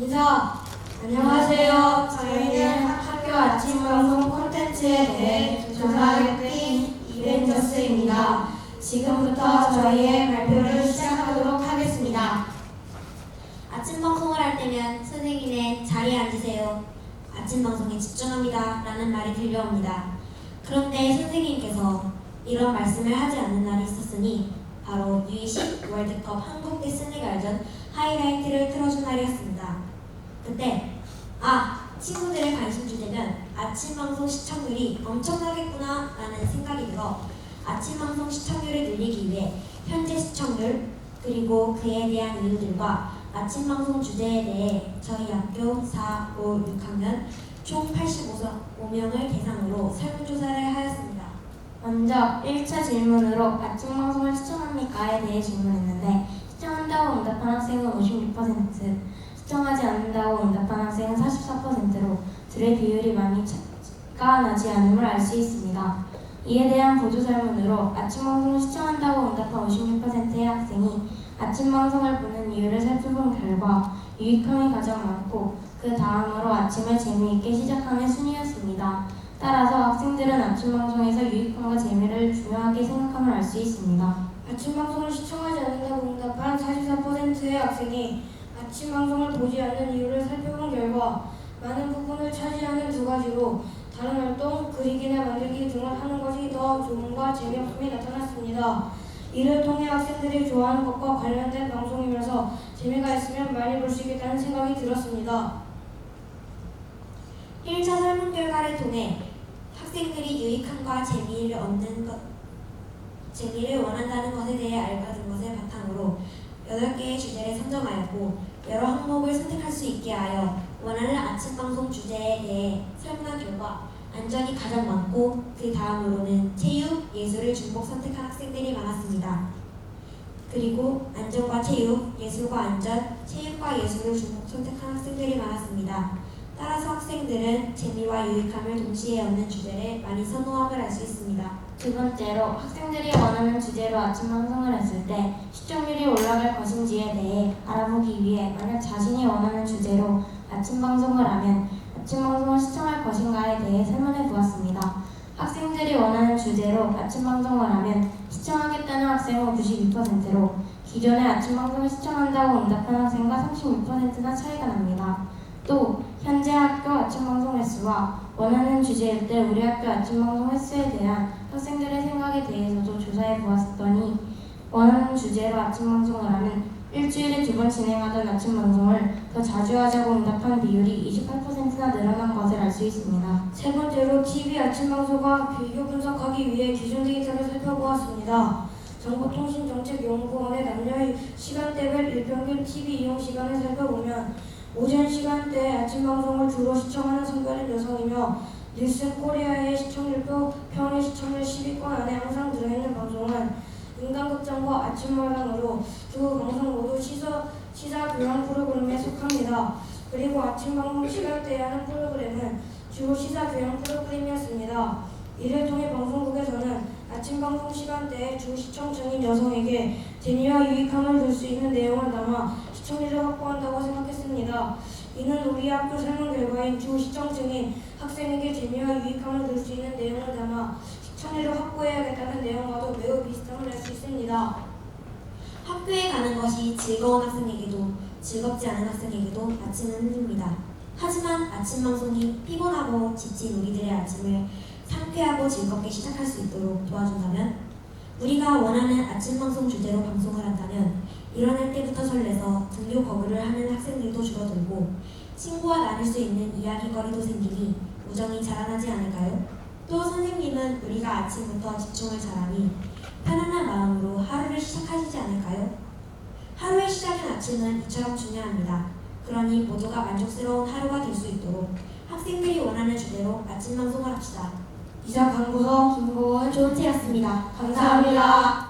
인사. 안녕하세요. 저희는 학교 아침 방송 콘텐츠에 대해 조사하겠 이벤저스입니다. 지금부터 저희의 발표를 시작하도록 하겠습니다. 아침 방송을 할 때면 선생님의 자리에 앉으세요. 아침 방송에 집중합니다. 라는 말이 들려옵니다. 그런데 선생님께서 이런 말씀을 하지 않는 날이 있었으니 바로 U20 월드컵 한국 대 스네갈전 하이라이트를 틀어준 날이 그때 아 친구들의 관심 주제는 아침 방송 시청률이 엄청나겠구나 라는 생각이 들어 아침 방송 시청률을 늘리기 위해 현재 시청률 그리고 그에 대한 이유들과 아침 방송 주제에 대해 저희 학교 4, 5, 6학년 총 85명을 대상으로 설문조사를 하였습니다. 먼저 1차 질문으로 아침 방송을 시청합니까에 대해 질문했는데 시청한다고 응답한 학생은 56%, 시청하지 않는다고 응답한 학생은 44%로 둘의 비율이 많이 차이가 나지 않음을 알 수 있습니다. 이에 대한 보조 설문으로 아침 방송을 시청한다고 응답한 56%의 학생이 아침 방송을 보는 이유를 살펴본 결과 유익함이 가장 많고 그 다음으로 아침을 재미있게 시작하는 순이었습니다. 따라서 학생들은 아침 방송에서 유익함과 재미를 중요하게 생각함을 알 수 있습니다. 아침 방송을 시청하지 않는다고 응답한 44%의 학생이 아침 방송을 보지 않는 이유를 살펴본 결과 많은 부분을 차지하는 두 가지로 다른 활동, 그리기나 만들기 등을 하는 것이 더 좋음과 재미없음이 나타났습니다. 이를 통해 학생들이 좋아하는 것과 관련된 방송이면서 재미가 있으면 많이 볼 수 있겠다는 생각이 들었습니다. 1차 설문 결과를 통해 학생들이 유익함과 재미를 얻는 것, 재미를 원한다는 것에 대해 알게 것을 바탕으로 8개의 주제를 선정하였고 여러 항목을 선택할 수 있게 하여 원하는 아침 방송 주제에 대해 설문한 결과 안전이 가장 많고 그 다음으로는 체육, 예술을 중복 선택한 학생들이 많았습니다. 그리고 안전과 체육, 예술과 안전, 체육과 예술을 중복 선택한 학생들이 많았습니다. 따라서 학생들은 재미와 유익함을 동시에 얻는 주제를 많이 선호함을 알 수 있습니다. 두 번째로 학생들이 원하는 주제로 아침 방송을 했을 때 시청률이 올라갈 것인지에 대해 알아보기 위해 만약 자신이 원하는 주제로 아침 방송을 하면 아침 방송을 시청할 것인가에 대해 설문해 보았습니다. 학생들이 원하는 주제로 아침 방송을 하면 시청하겠다는 학생은 92%로 기존의 아침 방송을 시청한다고 응답한 학생과 36%나 차이가 납니다. 또 현재 학교 아침 방송 횟수와 원하는 주제일 때 우리 학교 아침 방송 횟수에 대한 학생들의 생각에 대해서도 조사해 보았더니 원하는 주제로 아침 방송을 하면 일주일에 두 번 진행하던 아침 방송을 더 자주 하자고 응답한 비율이 28%나 늘어난 것을 알 수 있습니다. 세 번째로 TV 아침 방송과 비교 분석하기 위해 기존 데이터를 살펴보았습니다. 정보통신정책연구원의 남녀 시간대별 일평균 TV 이용 시간을 살펴보면 오전 시간대 아침 방송을 주로 시청하는 성별은 여성이며 닐슨 코리아의 시청률표 평일 시청률 10위권 안에 항상 들어있는 방송은 인간극장과 아침마당으로 두 방송 모두 시사, 시사 교양 프로그램에 속합니다. 그리고 아침 방송 시간대에 하는 프로그램은 주로 시사 교양 프로그램이었습니다. 이를 통해 방송국에서는 아침 방송 시간대에 주 시청층인 여성에게 재미와 유익함을 줄 수 있는 내용을 담아 시청률을 확보한다고 생각했습니다. 이는 우리 학교 설문 결과인 주 시청층인 학생에게 재미와 유익함을 줄 수 있는 내용을 담아 시청률을 확보해야겠다는 내용과도 매우 비슷함을 알 수 있습니다. 학교에 가는 것이 즐거운 학생에게도 즐겁지 않은 학생에게도 아침은 힘듭니다. 하지만 아침 방송이 피곤하고 지친 우리들의 아침을 상쾌하고 즐겁게 시작할 수 있도록 도와준다면 우리가 원하는 아침 방송 주제로 방송을 한다면 일어날 때부터 설레서 등교 거부를 하는 학생들도 줄어들고 친구와 나눌 수 있는 이야기거리도 생기니 우정이 자라나지 않을까요? 또 선생님은 우리가 아침부터 집중을 잘하니 편안한 마음으로 하루를 시작하시지 않을까요? 하루의 시작인 아침은 이처럼 중요합니다. 그러니 모두가 만족스러운 하루가 될 수 있도록 학생들이 원하는 주제로 아침 방송을 합시다. 이사 강구서 김고은 좋은 티였습니다. 감사합니다.